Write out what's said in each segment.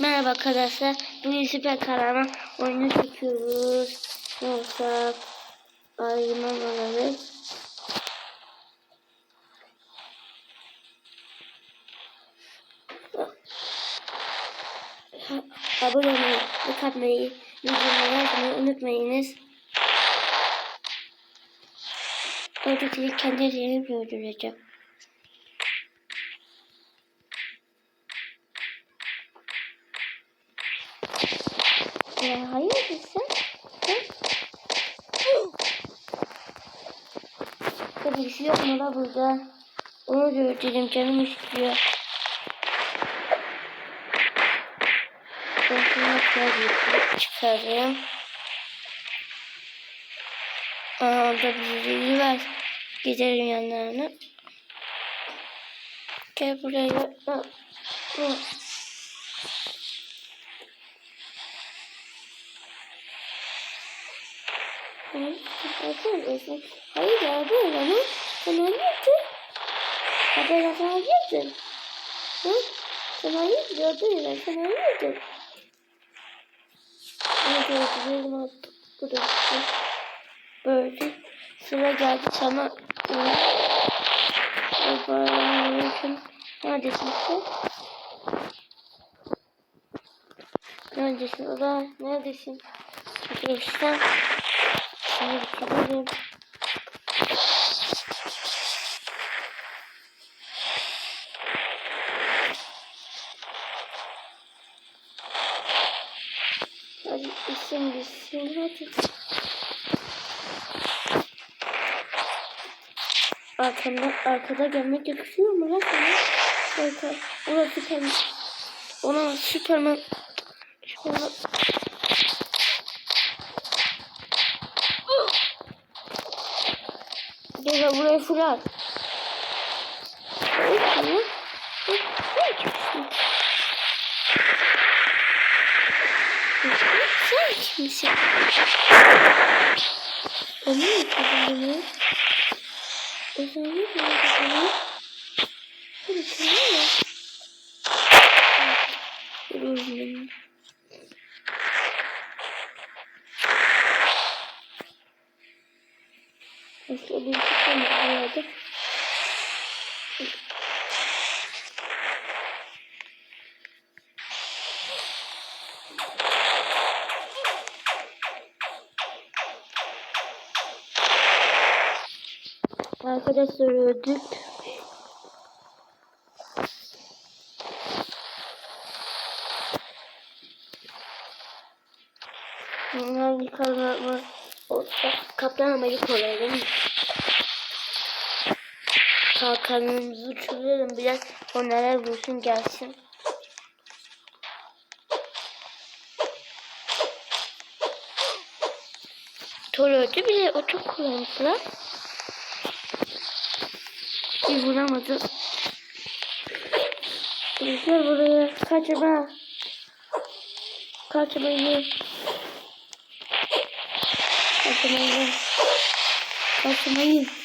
Merhaba arkadaşlar. Bugün süper kahraman oyunu çekiyoruz. Olsak? Ayman olalım. Abone olmayı, like atmayı, videomu yazmayı unutmayınız. Oradakileri kendi yerini öldüreceğim. Ya hayır sen? Tabii bir şey yok mu la burada? Onu da öldüreyim canım istiyor. Çıkarayım. Aa da biri var. Giderim yanlarına. Gel buraya. Aa. Hayır, yapıyorsun. Hayır ya böyle lan. Sen? Ya böyle sen hayırdır? Hı? Sen hayırdır ya sen hayırdır? Ne gördüm artık. Burası. Böyle. Sıra geldi sana. Bakın. Neredesin sen? Neredesin ola? Neredesin? Geçten. Şimdi bitirelim. Hadi isim bitsin hadi. Arkamda, arkada gelmek yakışıyor mu lan sana? Arka, orası Süperman. Ona Süperman. Süperman. Gel buraya fırlat. Sen kimsin? Onu mu yapıyordun beni? O zaman Arkadaşlar öldük. Hangi kanalımı Kaptan Amerika olalım. Kalkanımızı uçuralım biraz onlara vursun gelsin. Thor öldü bile o çok kullanmışlar. Bir vuramadı. Gel buraya kaçma. Kaçmayın. Kaçmayın. Kaçmayın.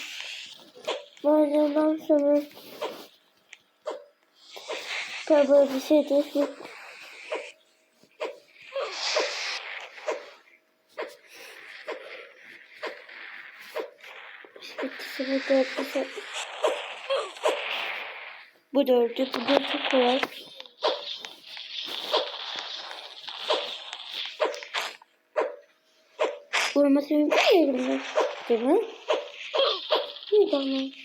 Bazen sana tabi bir şey değil. İşte sıra dört bir şey. Bu dördü, bu da çok kolay. Vurması mümkün değil mi? Değil mi? Bir tane.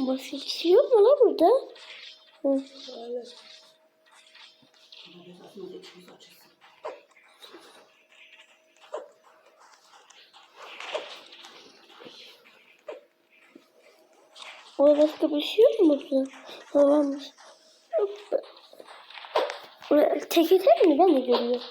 Başka bir şey yok mu lan burada? Hı. Orada başka bir şey yok mu burada? Tamammış. Oraya tek mi? Ben de görüyorum.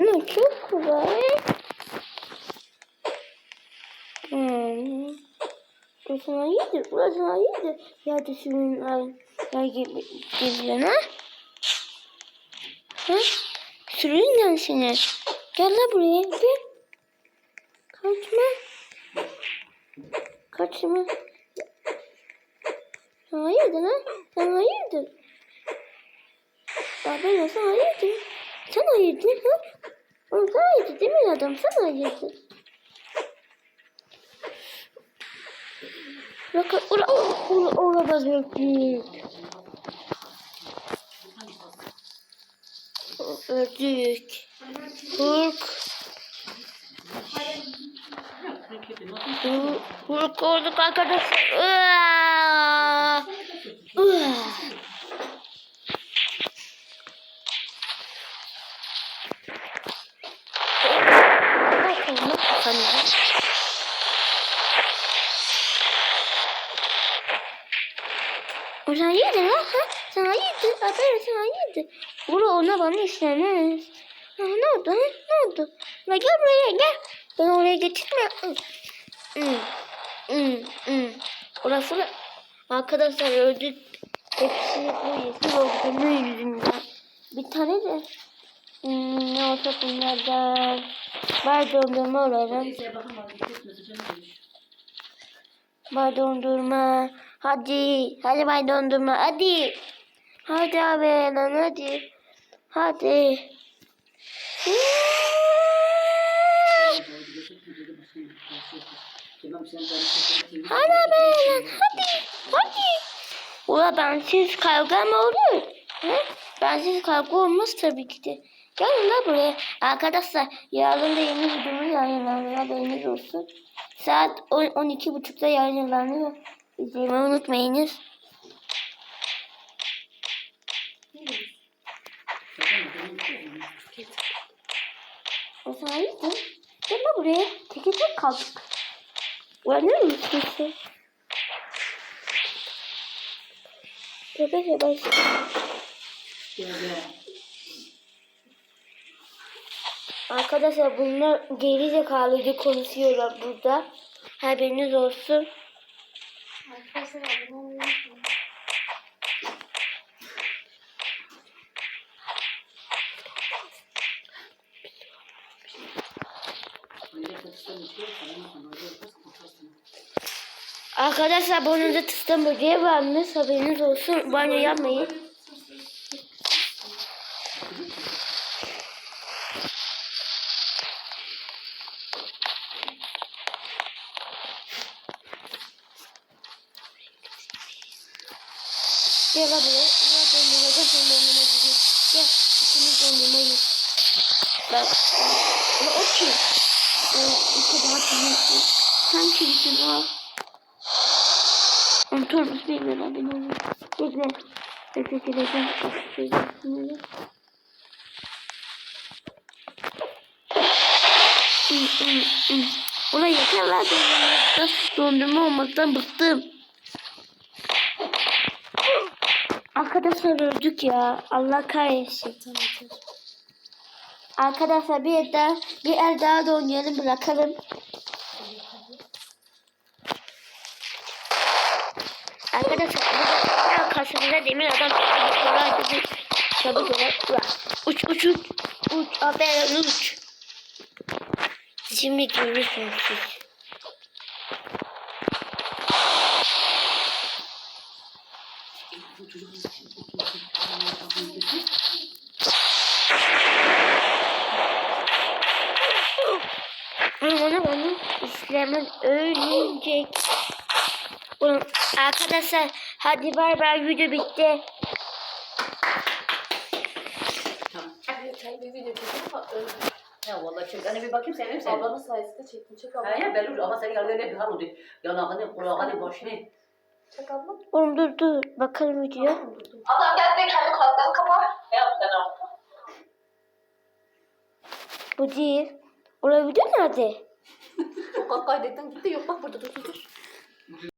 Bunlar çok kolay. Hmm. Burası iyidir, burası iyidir. Ya düşünün ay, ya gibi geziyor ha? Ha? Sürüyün seni. Gel lan buraya. Gel. Kaçma. Kaçma. Sen hayırdır lan? Sen hayırdır? Ya sen hayırdır? Sen hayırdır ha? Hayırdır değil mi adam? Sen hayırdır. Bakın ora ora ora bazıyorsun. Ördük. Hurk, hurk olduk arkadaşlar. Iıaa! Iıaa! Bakalım ne kazanıyor. O sen yedin lan ha? Sen yedin. Aferin sen yedin. Bura ona bana işlemez. Ha, ne oldu ha? Ne oldu? La gel buraya gel. Ben oraya getirme. Hı. Hı. Hı. Orası da arkadaşlar öldü. Hepsi bu yeşil olduğunu yüzünden. Bir tane de hmm, ne olsa bunlardan var dondurma alalım. Bay dondurma. Hadi. Hadi bay dondurma. Hadi. Hadi abi lan hadi. Hadi. Hadi abi lan hadi. Hadi. Ula bensiz kavga mı olur? He? Bensiz kavga olmaz tabii ki de. Gelin la buraya. Arkadaşlar yarın da yeni videomu yayınlanıyor. Haberiniz olsun. Saat 10 12.30'da yayınlanıyor. İzlemeyi unutmayınız. Sahilde. Gel la buraya. Teke tek kaldık. Uyanıyor musun sen? Yavaş yavaş. Gel gel. Arkadaşlar bunlar geri zekalıydı konuşuyorlar burada. Haberiniz olsun. Arkadaşlar. Arkadaşlar burnunuzda tıstan böceği varmış. Haberiniz olsun. Banyo yapmayın. Gel abi. Ya dondurma gel sen dondurma gidiyor. Gel. İkimiz dondurma yiyor. Bak. Ya o kim? O iki daha kimsin? Sen kimsin o? Unuturmuş bilmiyorlar beni onu. Bekle. Bekle geleceğim. Söyleyeceğim. Ulan yeter lan dondurma. Dondurma olmaktan bıktım. Arkadaşlar öldük ya. Allah kahretsin. Arkadaşlar bir el daha, bir el daha da oynayalım bırakalım. Arkadaşlar burada karşımıza demir adam çabuk olan uç uç uç uç haber uç. Şimdi görürsünüz siz. Bu çocuk nasıl Ama onu onu işlemez ölecek. Oğlum, arkadaşlar hadi bay bay video bitti. Tamam. Sen bir video çektin ama. Ya vallahi çek. Hani bir bakayım senin senin. Ablanın sayesinde çektim. Çek abla. Ha ya belli ama senin yerlerine bir hal oldu. Yanağını, kulağını, başını. Çek abla. Oğlum dur dur bakalım video. Ablam gel de kendi kulaklarını kapat. Ne yaptın ne yaptın? Bu değil. Orada video nerede? Çok kaydettin gitti. Yok bak burada dur dur dur.